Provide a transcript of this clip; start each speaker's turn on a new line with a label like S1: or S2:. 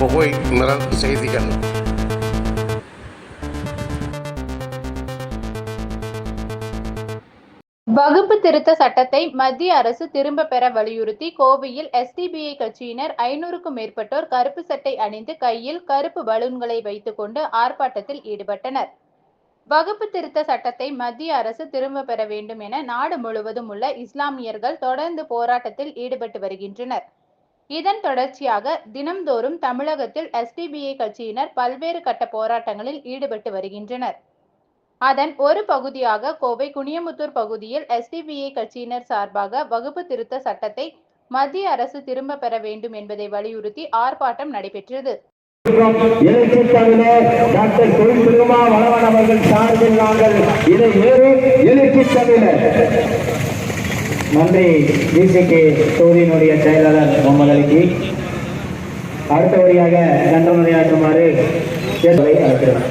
S1: குகை நிரல் செய்திகள்
S2: வகுப்பு திருத்த சட்டத்தை மத்திய அரசு திரும்ப பெற வலியுறுத்தி கோவையில் எஸ்டிபிஐ கட்சியினர் ஐநூறுக்கும் மேற்பட்டோர் கருப்பு சட்டை அணிந்து கையில் கருப்பு பலூன்களை வைத்துக்கொண்டு ஆர்ப்பாட்டத்தில் ஈடுபட்டனர். வகுப்பு திருத்த சட்டத்தை மத்திய அரசு திரும்ப பெற வேண்டும் என நாடு முழுவதும் உள்ள இஸ்லாமியர்கள் தொடர்ந்து போராட்டத்தில் ஈடுபட்டு வருகின்றனர். இதன் தொடர்ச்சியாக தினம்தோறும் தமிழகத்தில் எஸ்டிபிஐ கட்சியினர் பல்வேறு கட்ட போராட்டங்களில் ஈடுபட்டு வருகின்றனர். அதன் ஒரு பகுதியாக கோவை குனியமுத்தூர் பகுதியில் எஸ்டிபிஐ கட்சியினர் சார்பாக வகுப்பு திருத்த சட்டத்தை மத்திய அரசு திரும்ப பெற வேண்டும் என்பதை வலியுறுத்தி ஆர்ப்பாட்டம் நடைபெற்றது.
S3: தமிழர் டாக்டர் தொழில் அவர்கள் சார்பில் நாங்கள் இதை தமிழர். நன்றி. தொகுதியினுடைய செயலாளர் முகமது வழங்கி அடுத்த அலிக்கு அடுத்தபடியாக நன்றமுறையாற்றுமாறு தேர்தலை அழைக்கிறோம்